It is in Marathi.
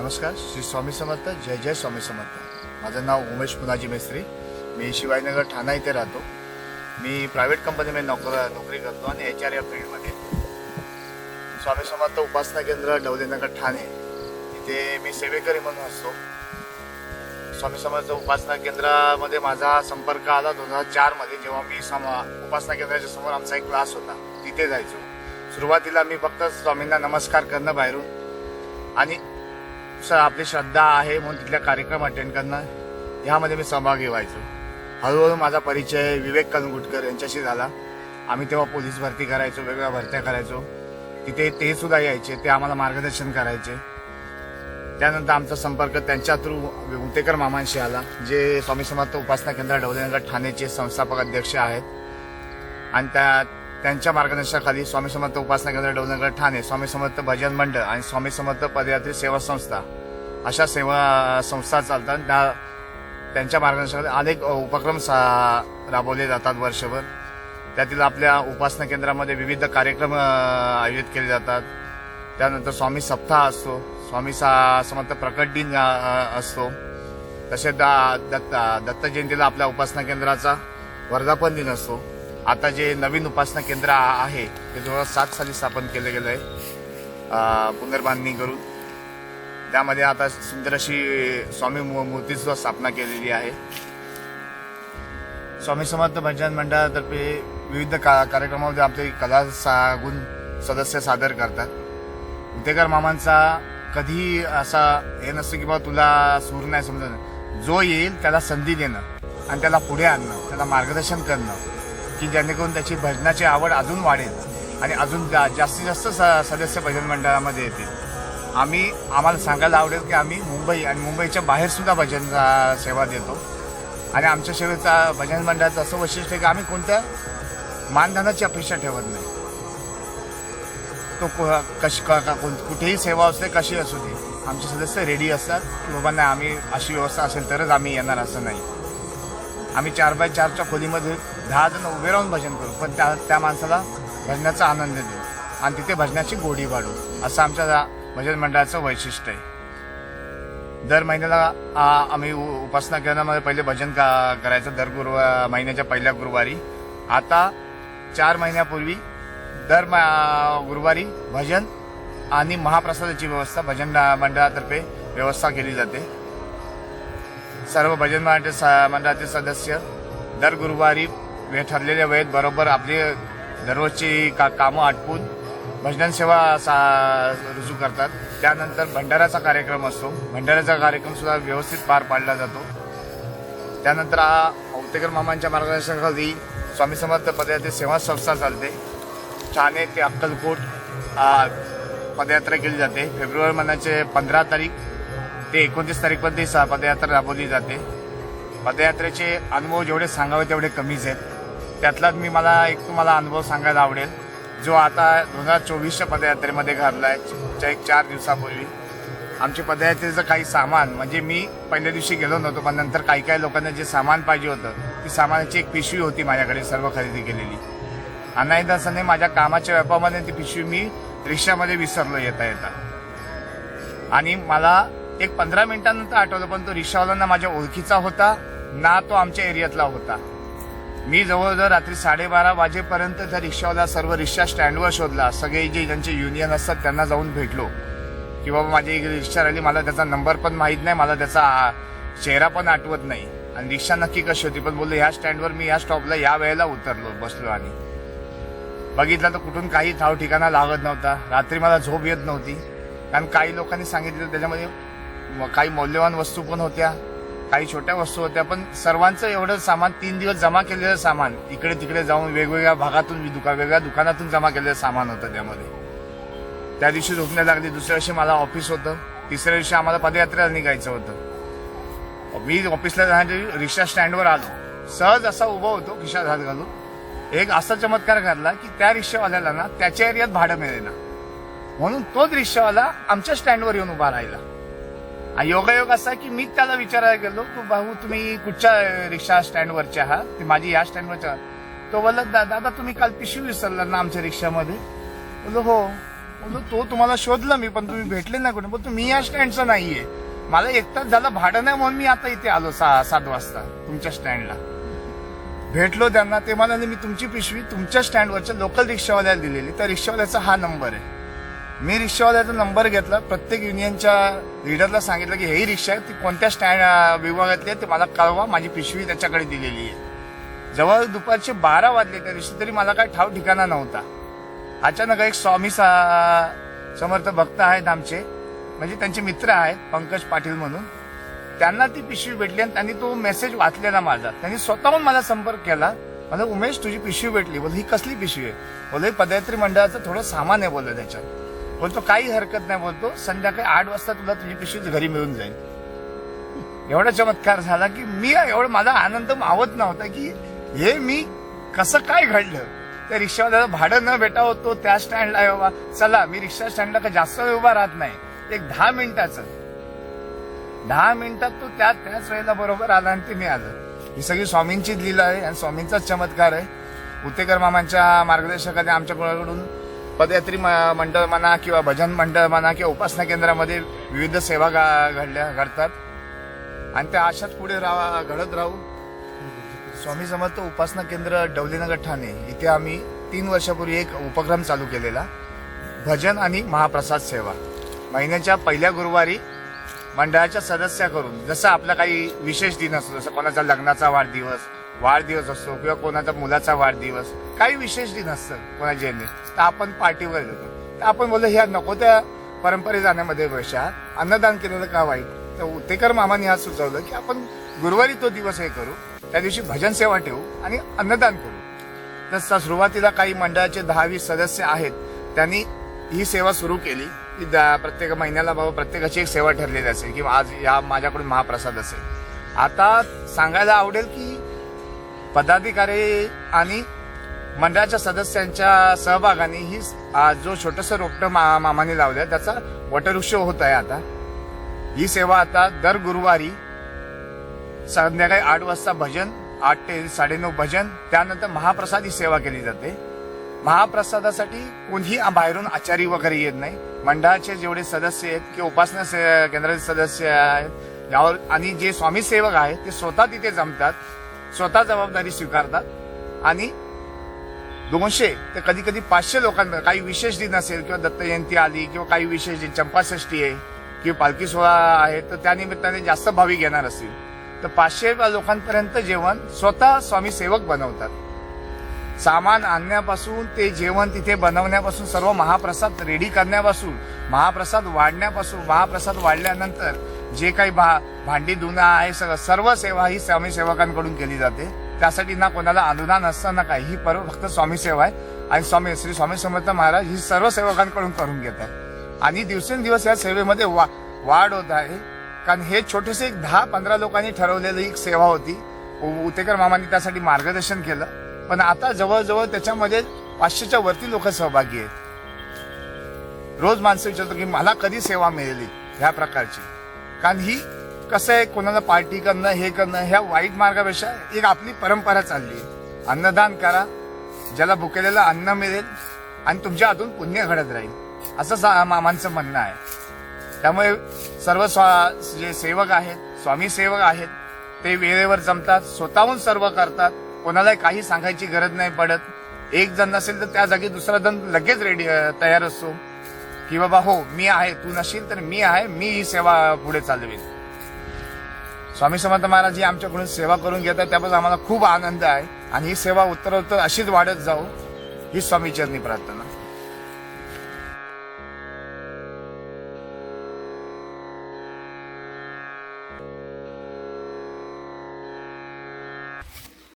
नमस्कार श्री स्वामी समर्थ जय जय स्वामी समर्थ. माझं नाव उमेश पुनाजी मेस्त्री. मी शिवाजीनगर ठाणा इथे राहतो. मी प्रायव्हेट कंपनीमध्ये नोकर नोकरी करतो आणि एच आर या फील्डमध्ये स्वामी समर्थ उपासना केंद्र डवलेनगर ठाणे. इथे मी सेवेकरी म्हणून असतो. स्वामी समर्थ उपासना केंद्रामध्ये माझा संपर्क आला दोन हजार चारमध्ये जेव्हा मी सम उपासना केंद्राच्या समोर आमचा एक क्लास होता. तिथे जायचो. सुरुवातीला मी फक्त स्वामींना नमस्कार करणं बाहेरून आणि आपली श्रद्धा आहे म्हणून तिथल्या कार्यक्रम अटेंड करणं ह्यामध्ये मी सहभागी व्हायचो. हळूहळू माझा परिचय विवेक कनगुटकर यांच्याशी झाला. आम्ही तेव्हा पोलीस भरती करायचो वेगवेगळ्या भरत्या करायचो. तिथे ते सुद्धा यायचे ते आम्हाला मार्गदर्शन करायचे. त्यानंतर आमचा संपर्क त्यांच्या थ्रू उतेकर मामांशी आला जे स्वामी समर्थ उपासना केंद्र डवलेनगर ठाणेचे संस्थापक अध्यक्ष आहेत. आणि त्या त्यांच्या मार्गदर्शनाखाली स्वामी समर्थ उपासना केंद्र डवनगर ठाणे स्वामी समर्थ भजन मंडळ आणि स्वामी समर्थ पदयात्री सेवा संस्था. अशा सेवा संस्था चालतात. त्या त्यांच्या मार्गदर्शनाखाली अनेक उपक्रम सा राबवले जातात वर्षभर. त्यातील आपल्या उपासना केंद्रामध्ये विविध कार्यक्रम आयोजित केले जातात. त्यानंतर स्वामी सप्ताह असतो. स्वामी सा समर्थ प्रकट दिन असतो. तसेच दा- दत्त दत्त जयंतीला आपल्या उपासना केंद्राचा वर्धापन दिन असतो. आता जे नवीन उपासना केंद्र आहे ते दोन हजार सात साली स्थापन केलं गेलं आहे पुनर्बांधणी करून. त्यामध्ये आता सुंदर अशी स्वामी मूर्ती सुद्धा स्थापना केलेली आहे. स्वामी समर्थ भजन मंडळातर्फे विविध का कार्यक्रमामध्ये आपले कला सा गुण सदस्य सादर करतात. उतेकर मामांचा कधी असा हे नसतं की बाबा तुला सूर नाही समजणं जो येईल त्याला संधी देणं आणि त्याला पुढे आणणं त्याला मार्गदर्शन करणं. की जेणेकरून त्याची भजनाची आवड अजून वाढेल आणि अजून जा- जास्तीत जास्त स- सदस्य भजन मंडळामध्ये येतील. आम्ही आम्हाला सांगायला आवडेल की आम्ही मुंबई आणि मुंबईच्या बाहेरसुद्धा भजन सेवा देतो. आणि आमच्या सेवेचा भजन मंडळाचं असं वैशिष्ट्य की आम्ही कोणत्या मानधनाची अपेक्षा ठेवत नाही. तो को- कश कोण- कुठेही सेवा असते कशी असू दे आमचे सदस्य रेडी असतात की नाही आम्ही अशी व्यवस्था असेल तरच आम्ही येणार असं नाही. आम्ही चार बाय चारच्या खोलीमध्ये दहा जण उभे राहून भजन करू. पण त्या त्या माणसाला भजनाचा आनंद देऊ. आणि तिथे भजनाची गोडी वाढू. असं आमच्या भजन मंडळाचं वैशिष्ट्य आहे. दर महिन्याला आम्ही उपासना केंद्रामध्ये पहिले भजन का करायचं. दर गुरुवार महिन्याच्या पहिल्या गुरुवारी. आता चार महिन्यापूर्वी दर गुरुवारी भजन आणि महाप्रसादाची व्यवस्था भजन मंडळातर्फे व्यवस्था केली जाते. सर्व भजन मंडळ सा मंडळाचे सदस्य. दर गुरुवारी वे ठरलेल्या वेळेत बरोबर आपली दररोजची का कामं आटपून भजन सेवा सा रुजू करतात. त्यानंतर भंडाऱ्याचा कार्यक्रम असतो. भंडाऱ्याचा कार्यक्रम सुद्धा व्यवस्थित पार पाडला जातो. त्यानंतर औतेकर मामांच्या मार्गदर्शनाखाली स्वामी समर्थ पदयात्रे सेवा संस्था चालते. ठाणे ते अक्कलकोट पदयात्रा केली जाते. फेब्रुवारी महिन्याचे पंधरा तारीख ते एकोणतीस तारीखपर्यंत ही सा- पदयात्रा राबवली जाते. पदयात्रेचे अनुभव जेवढे सांगावे तेवढे कमीच आहेत. त्यातलाच मी मला एक तुम्हाला अनुभव सांगायला आवडेल जो आता दोन हजार चोवीसच्या पदयात्रेमध्ये घडला आहे एक चार दिवसापूर्वी. आमच्या पदयात्रेचं काही सामान म्हणजे मी पहिल्या दिवशी गेलो नव्हतो पण नंतर काही काही लोकांना जे सामान पाहिजे होतं ती सामानाची एक पिशवी होती माझ्याकडे सर्व खरेदी केलेली. अनायदासाने माझ्या कामाच्या व्यापामध्ये ती पिशवी मी रिक्षामध्ये विसरलो येता येता आणि मला एक पंधरा मिनिटांनंतर आठवलं पण तो रिक्षावाला ना माझ्या ओळखीचा होता ना तो आमच्या एरियातला होता. मी जवळजवळ रात्री साडेबारा वाजेपर्यंत त्या रिक्षावाला सर्व रिक्षा स्टँडवर शोधला. सगळे जे ज्यांचे युनियन असतात त्यांना जाऊन भेटलो. की बाबा माझी एक रिक्षा राहिली मला त्याचा नंबर पण माहीत नाही मला त्याचा आ, चेहरा पण आठवत नाही. आणि रिक्षा नक्की कशी होती पण बोललो ह्या स्टँडवर मी ह्या स्टॉपला या वेळेला उतरलो बसलो आणि. बघितलं तर कुठून काही ठाव ठिकाणा लागत नव्हता. रात्री मला झोप येत नव्हती. कारण काही लोकांनी सांगितलं त्याच्यामध्ये काही मौल्यवान वस्तू पण होत्या काही छोट्या वस्तू होत्या पण सर्वांचं एवढं सामान तीन दिवस जमा केलेलं सामान इकडे तिकडे जाऊन वेगवेगळ्या भागातून दुका वेगळ्या दुकानातून जमा केलेलं सामान होतं त्यामध्ये. त्या दिवशी झोपण्या लागली दुसऱ्या दिवशी मला ऑफिस होतं तिसऱ्या दिवशी आम्हाला पदयात्रेला निघायचं होतं. मी ऑफिसला जाण्यासाठी रिक्षा स्टँडवर आलो. सहज असा उभा होतो खिशात हात घालून. एक असा चमत्कार घडला की त्या रिक्षावाल्याला ना त्याच्या एरियात भाडं मिळेना. म्हणून तोच रिक्षावाला आमच्या स्टँडवर येऊन उभा राहिला. योगायोग असा की मी त्याला विचारायला गेलो की भाऊ तुम्ही कुठच्या रिक्षा स्टँडवरचे आहात? ती माझी या स्टँडवरच्या तो बोलला दादा तुम्ही काल पिशवी विसरला ना आमच्या रिक्षामध्ये? बोललो हो. बोललो तो तुम्हाला शोधला मी पण तुम्ही भेटले ना कुठे? बोलतो मी या स्टँडचा नाहीये. मला एक तास झालं भाडं नाही म्हणून मी आता इथे आलो सहा सात वाजता तुमच्या स्टँडला. भेटलो त्यांना ते म्हणाले मी तुमची पिशवी तुमच्या स्टँडवरच्या लोकल रिक्षावाल्याला दिलेली त्या रिक्षावाल्याचा हा नंबर आहे. मी रिक्षावाल्याचा नंबर घेतला. प्रत्येक युनियनच्या लीडरला सांगितलं की ही रिक्षा आहे ती कोणत्या स्टँड विभागातली आहे ते मला कळवा. माझी पिशवी त्याच्याकडे दिलेली आहे. जवळ दुपारचे बारा वाजले त्या दिवशी तरी मला काय ठाव ठिकाणा नव्हता. अचानक एक स्वामी सा- समर्थ भक्त आहेत आमचे. म्हणजे त्यांचे मित्र आहेत पंकज पाटील म्हणून. त्यांना ती पिशवी भेटली आणि त्यांनी तो मेसेज वाचलेला माझा. त्यांनी स्वतःहून मला संपर्क केला. मला उमेश तुझी पिशवी भेटली. बोल ही कसली पिशवी आहे? बोल पदयात्री मंडळाचं थोडं सामान आहे बोललं त्याच्यात. बोलतो काही हरकत नाही बोलतो संध्याकाळी आठ वाजता तुला तुझी पिशवीच घरी मिळून जाईल. एवढा चमत्कार झाला की मी एवढं माझा आनंद मावत नव्हता की हे मी कसं काय घडलं? त्या रिक्षावाल्याला भाडं न भेटावं तो त्या स्टँडला आहे बाबा चला मी रिक्षा स्टँडला का जास्त वेळ उभा राहत नाही. एक दहा मिनिटाचं. दहा मिनिटात तो त्या त्याच वेळेला बरोबर आला आणि ते मी आलं ही सगळी स्वामींचीच लीला आहे आणि स्वामींचाच चमत्कार आहे. उतेकर मामांच्या मार्गदर्शकाने आमच्याकडून पदयात्री म- मंडळ म्हणा किंवा भजन मंडळ म्हणा किंवा उपासना केंद्रामध्ये विविध सेवा गा- घडल्या घडतात. आणि त्या आशात पुढे राहा घडत राहू. स्वामी समर्थ उपासना केंद्र डवलीनगर ठाणे इथे आम्ही तीन वर्षापूर्वी एक उपक्रम चालू केलेला. भजन आणि महाप्रसाद सेवा. महिन्याच्या पहिल्या गुरुवारी मंडळाच्या सदस्याकडून जसं आपला काही विशेष दिन असतो जसं कोणाचा लग्नाचा वाढदिवस वाढदिवस असतो किंवा कोणाचा मुलाचा वाढदिवस काही विशेष दिन असतं कोणाच्या यांनी तर आपण पार्टीवर जातो. तर आपण बोललो ह्या नको त्या परंपरे जाण्यामध्ये वर्षा अन्नदान केलेलं का वाईट तर उतेकर मामाने आज सुचवलं की आपण गुरुवारी तो दिवस हे करू त्या दिवशी भजन सेवा ठेवू आणि अन्नदान करू. तसं सुरुवातीला काही मंडळाचे दहा वीस सदस्य आहेत त्यांनी ही सेवा सुरू केली. की प्रत्येक महिन्याला बाबा प्रत्येकाची एक सेवा ठरलेली असेल किंवा आज या माझ्याकडून महाप्रसाद असेल. आता सांगायला आवडेल की पदाधिकारी आणि मंडळाच्या सदस्यांच्या सहभागाने ही जो छोटस रोपटं मा मामाने लावलंय त्याचा वटवृक्ष होत आहे आता. ही सेवा आता दर गुरुवारी संध्याकाळी आठ वाजता भजन आठ ते साडेनऊ भजन त्यानंतर महाप्रसाद ही सेवा केली जाते. महाप्रसादासाठी कोणीही बाहेरून आचारी वगैरे येत नाही. मंडळाचे जेवढे सदस्य आहेत किंवा उपासना से- केंद्राचे सदस्य आहेत यावर आणि जे स्वामी सेवक आहेत ते स्वतः तिथे जमतात. स्वतः जबाबदारी स्वीकारतात. आणि दोनशे ते कधी कधी पाचशे लोकांना काही विशेष दिन असेल किंवा दत्त जयंती आली किंवा काही विशेष दिन चंपाषष्ठी आहे किंवा पालखी सोहळा आहे तर त्या निमित्ताने जास्त भाविक येणार असतील. तर पाचशे लोकांपर्यंत जेवण स्वतः स्वामी सेवक बनवतात. सामान आणण्यापासून ते जेवण तिथे बनवण्यापासून सर्व महाप्रसाद रेडी करण्यापासून महाप्रसाद वाढण्यापासून महाप्रसाद वाढल्यानंतर जे काही भा भांडी धुणं आहे सगळं सर्व सेवा ही स्वामी सेवकांकडून केली जाते. त्यासाठी ना कोणाला अनुदान असतं ना काही. ही पर्व फक्त स्वामी सेवा आहे. आणि स्वामी श्री स्वामी समर्थ महाराज ही सर्व सेवकांकडून करून आहे आणि दिवसेंदिवस या सेवेमध्ये वा वाढ होत आहे. कारण हे छोटेसे एक दहा पंधरा लोकांनी ठरवलेली एक सेवा होती. उ- उतेकर मामांनी त्यासाठी मार्गदर्शन केलं. पण आता जवळजवळ त्याच्यामध्ये पाचशेच्या वरती लोक सहभागी आहेत. रोज माणसं विचारतो की मला कधी सेवा मिळेल? ह्या प्रकारची. कारण ही कसं आहे कोणाला पार्टी करणं हे करणं ह्या वाईट मार्गापेक्षा एक आपली परंपरा चालली आहे. अन्नदान करा ज्याला भुकेलेलं अन्न मिळेल आणि तुमच्या हातून पुण्य घडत राहील. असं सा- मामांचं म्हणणं आहे. त्यामुळे सर्व स्वा जे सेवक आहेत स्वामी सेवक आहेत ते वेळेवर जमतात स्वतःहून सर्व करतात. कोणाला काही सांगायची गरज नाही पडत. एक जण नसेल तर त्या जागी दुसरा जण लगेच रेडी तयार असतो. की बाबा हो मी आहे तू नशील तर मी आहे मी ही सेवा पुढे चालवेन. स्वामी समर्थ महाराज ही आमच्याकडून सेवा करून घेतात त्याबद्दल आम्हाला खूप आनंद आहे. आणि ही सेवा उत्तरोत्तर अशीच वाढत जाऊ ही स्वामीचरणी प्रार्थना.